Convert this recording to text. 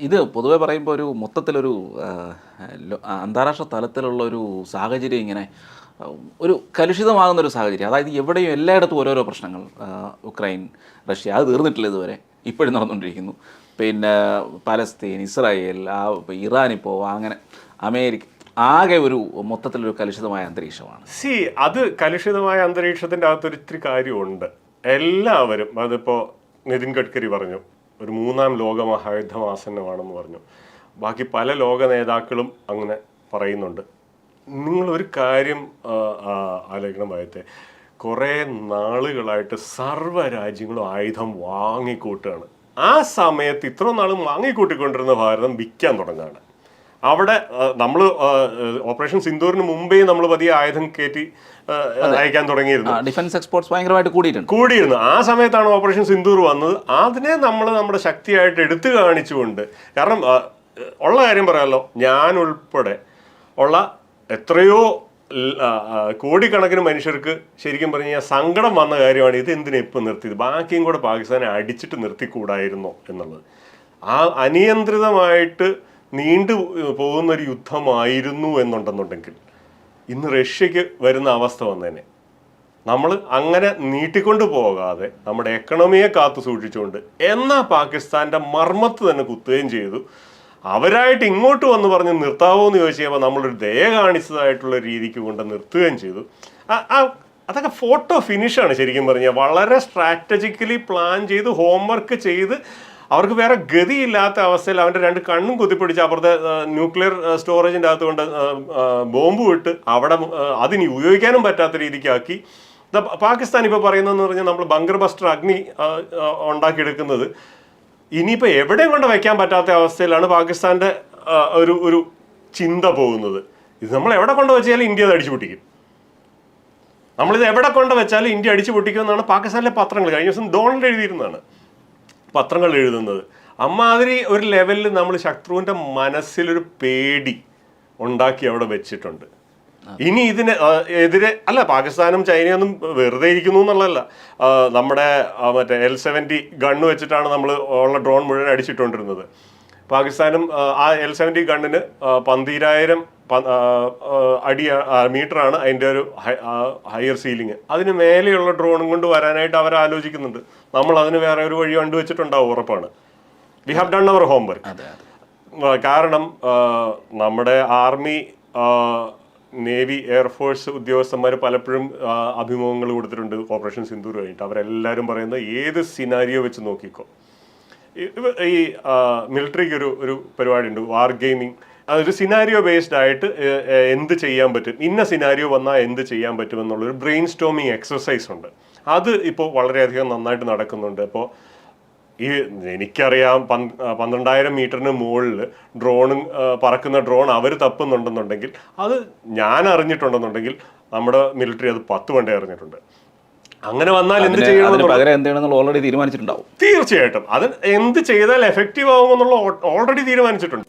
ഇത് പൊതുവെ പറയുമ്പോൾ ഒരു മൊത്തത്തിലൊരു അന്താരാഷ്ട്ര തലത്തിലുള്ള ഒരു സാഹചര്യം ഇങ്ങനെ ഒരു കലുഷിതമാകുന്ന ഒരു സാഹചര്യം. അതായത് എവിടെയും എല്ലായിടത്തും ഓരോരോ പ്രശ്നങ്ങൾ ഉക്രൈൻ റഷ്യ അത് തീർന്നിട്ടില്ല ഇതുവരെ. ഇപ്പോഴും നടന്നുകൊണ്ടിരിക്കുന്നു. പിന്നെ പലസ്തീൻ ഇസ്രായേൽ ആ ഇറാൻ ഇപ്പോൾ അങ്ങനെ അമേരിക്ക ആകെ ഒരു മൊത്തത്തിലൊരു കലുഷിതമായ അന്തരീക്ഷമാണ്. സി അത് കലുഷിതമായ അന്തരീക്ഷത്തിന്റെ അകത്തൊരിത്തിരി കാര്യമുണ്ട്. എല്ലാവരും അതിപ്പോൾ നിതിൻ ഗഡ്കരി പറഞ്ഞു ഒരു മൂന്നാം ലോക മഹായുദ്ധം പറഞ്ഞു. ബാക്കി പല ലോക നേതാക്കളും അങ്ങനെ പറയുന്നുണ്ട്. നിങ്ങൾ ഒരു കാര്യം ആലോചിക്കണം ഭയത്തെ കുറേ നാളുകളായിട്ട് സർവ രാജ്യങ്ങളും ആയുധം വാങ്ങിക്കൂട്ടുകയാണ് ആ സമയത്ത് ഇത്ര നാളും വാങ്ങിക്കൂട്ടിക്കൊണ്ടിരുന്ന ഭാരതം വിൽക്കാൻ തുടങ്ങുകയാണ് അവിടെ നമ്മൾ ഓപ്പറേഷൻ സിന്ദൂറിന് മുമ്പേ നമ്മൾ പതിയെ ആയുധം കയറ്റി അയക്കാൻ തുടങ്ങിയിരുന്നു. ഡിഫൻസ് എക്സ്പോർട്സ് ഭയങ്കരമായിട്ട് കൂടിയിട്ടുണ്ട്. കൂടിയിരുന്നു. ആ സമയത്താണ് ഓപ്പറേഷൻ സിന്ദൂർ വന്നത്. അതിനെ നമ്മൾ നമ്മുടെ ശക്തിയായിട്ട് എടുത്തു കാണിച്ചുകൊണ്ട് കാരണം ഉള്ള കാര്യം പറയാമല്ലോ ഞാൻ ഉൾപ്പെടെ ഉള്ള എത്രയോ കോടിക്കണക്കിന് മനുഷ്യർക്ക് ശരിക്കും പറഞ്ഞു കഴിഞ്ഞാൽ സങ്കടം വന്ന കാര്യമാണ് ഇത് എന്തിനാ ഇപ്പം നിർത്തിയത്? ബാക്കിയും കൂടെ പാകിസ്ഥാനെ അടിച്ചിട്ട് നിർത്തിക്കൂടായിരുന്നോ എന്നുള്ളത്. ആ അനിയന്ത്രിതമായിട്ട് നീണ്ടു പോകുന്ന ഒരു യുദ്ധമായിരുന്നു എന്നുണ്ടെന്നുണ്ടെങ്കിൽ ഇന്ന് റഷ്യക്ക് വരുന്ന അവസ്ഥ വന്നേനെ. നമ്മൾ അങ്ങനെ നീട്ടിക്കൊണ്ട് പോകാതെ നമ്മുടെ എക്കണോമിയെ കാത്തു സൂക്ഷിച്ചുകൊണ്ട് എന്നാ പാകിസ്ഥാന്റെ മർമ്മത്ത് തന്നെ കുത്തുകയും ചെയ്തു. അവരായിട്ട് ഇങ്ങോട്ട് വന്ന് പറഞ്ഞ് നിർത്താവോ എന്ന് ചോദിച്ചു കഴിയുമ്പോൾ നമ്മളൊരു ദയ കാണിച്ചതായിട്ടുള്ള രീതിക്ക് കൊണ്ട് നിർത്തുകയും ചെയ്തു. അതൊക്കെ ഫോട്ടോ ഫിനിഷാണ് ശരിക്കും പറഞ്ഞാൽ. വളരെ സ്ട്രാറ്റജിക്കലി പ്ലാൻ ചെയ്ത് ഹോംവർക്ക് ചെയ്ത് അവർക്ക് വേറെ ഗതിയില്ലാത്ത അവസ്ഥയിൽ അവന്റെ രണ്ട് കണ്ണും കുത്തിപ്പിടിച്ച് അപ്പുറത്തെ ന്യൂക്ലിയർ സ്റ്റോറേജിന്റെ അകത്ത് കൊണ്ട് ബോംബ് വിട്ട് അവിടെ അതിന് ഉപയോഗിക്കാനും പറ്റാത്ത രീതിക്കാക്കി. പാകിസ്ഥാൻ ഇപ്പോൾ പറയുന്നതെന്ന് പറഞ്ഞാൽ നമ്മൾ ബങ്കർ ബസ്റ്റർ അഗ്നി ഉണ്ടാക്കിയെടുക്കുന്നത്. ഇനിയിപ്പോൾ എവിടെയും കൊണ്ട് വയ്ക്കാൻ പറ്റാത്ത അവസ്ഥയിലാണ് പാകിസ്ഥാന്റെ ഒരു ഒരു ചിന്ത പോകുന്നത്. ഇത് നമ്മൾ എവിടെ കൊണ്ട് വെച്ചാലും ഇന്ത്യ അത് അടിച്ചു പൊട്ടിക്കും. നമ്മളിത് എവിടെ കൊണ്ട് വെച്ചാലും ഇന്ത്യ അടിച്ചു എന്നാണ് പാകിസ്ഥാനിലെ പത്രങ്ങൾ. കഴിഞ്ഞ ദിവസം ഡോണൽഡ് എഴുതിയിരുന്നതാണ്. പത്രങ്ങൾ എഴുതുന്നത്. അമ്മാതിരി ഒരു ലെവലിൽ നമ്മൾ ശത്രുവിന്റെ മനസ്സിലൊരു പേടി ഉണ്ടാക്കി അവിടെ വെച്ചിട്ടുണ്ട്. ഇനി ഇതിന് എതിരെ അല്ല പാകിസ്ഥാനും ചൈനയൊന്നും വെറുതെ ഇരിക്കുന്നു എന്നുള്ളതല്ല. നമ്മുടെ മറ്റേ എൽ സെവന്റി ഗണ്ണ് വെച്ചിട്ടാണ് നമ്മൾ ഉള്ള ഡ്രോൺ മുഴുവൻ അടിച്ചിട്ടുകൊണ്ടിരുന്നത് പാകിസ്ഥാനും ആ, എൽ സെവന്റി ഗണ്ണിന് പന്തീരായിരം പ- മീറ്റർ ആണ് അടി മീറ്ററാണ് അതിന്റെ ഒരു ഹയർ സീലിംഗ് അതിന് മേലെയുള്ള ഡ്രോണും കൊണ്ട് വരാനായിട്ട് അവർ ആലോചിക്കുന്നുണ്ട്. നമ്മൾ അതിന് വേറെ ഒരു വഴി കണ്ടുവച്ചിട്ടുണ്ടാവും ഉറപ്പാണ്. We have done our homework അതെ അതെ. കാരണം നമ്മുടെ ആർമി നേവി എയർഫോഴ്സ് ഉദ്യോഗസ്ഥന്മാർ പലപ്പോഴും അഭിമുഖങ്ങൾ കൊടുത്തിട്ടുണ്ട്. ഓപ്പറേഷൻ സിന്ധൂർ കഴിഞ്ഞിട്ട് അവരെല്ലാവരും പറയുന്നത് ഏത് സിനാരിയോ വെച്ച് നോക്കിക്കോ. ഈ മിലിറ്ററിക്ക് ഒരു ഒരു പരിപാടി ഉണ്ട് വാർ ഗെയിമിംഗ് അതൊരു സിനാരിയോ ബേസ്ഡ് ആയിട്ട് എന്ത് ചെയ്യാൻ പറ്റും? ഇന്ന സിനാരിയോ വന്നാൽ എന്ത് ചെയ്യാൻ പറ്റും എന്നുള്ളൊരു ബ്രെയിൻ സ്റ്റോമിങ് എക്സസൈസ് ഉണ്ട്. അത് ഇപ്പോൾ വളരെയധികം നന്നായിട്ട് നടക്കുന്നുണ്ട്. അപ്പോൾ ഈ എനിക്കറിയാം പന് പന്ത്രണ്ടായിരം മീറ്ററിന് മുകളിൽ ഡ്രോണും പറക്കുന്ന ഡ്രോൺ അവർ തപ്പുന്നുണ്ടെന്നുണ്ടെങ്കിൽ അത് ഞാൻ അറിഞ്ഞിട്ടുണ്ടെന്നുണ്ടെങ്കിൽ നമ്മുടെ മിലിറ്ററി അത് പത്ത് വണ്ടേ അറിഞ്ഞിട്ടുണ്ട്. അങ്ങനെ വന്നാൽ എന്ത് ചെയ്യണം ഓൾറെഡി തീരുമാനിച്ചിട്ടുണ്ടാവും. തീർച്ചയായിട്ടും. അത് എന്ത് ചെയ്താൽ എഫക്റ്റീവ് ആകുമെന്നുള്ള ഓൾറെഡി തീരുമാനിച്ചിട്ടുണ്ട്.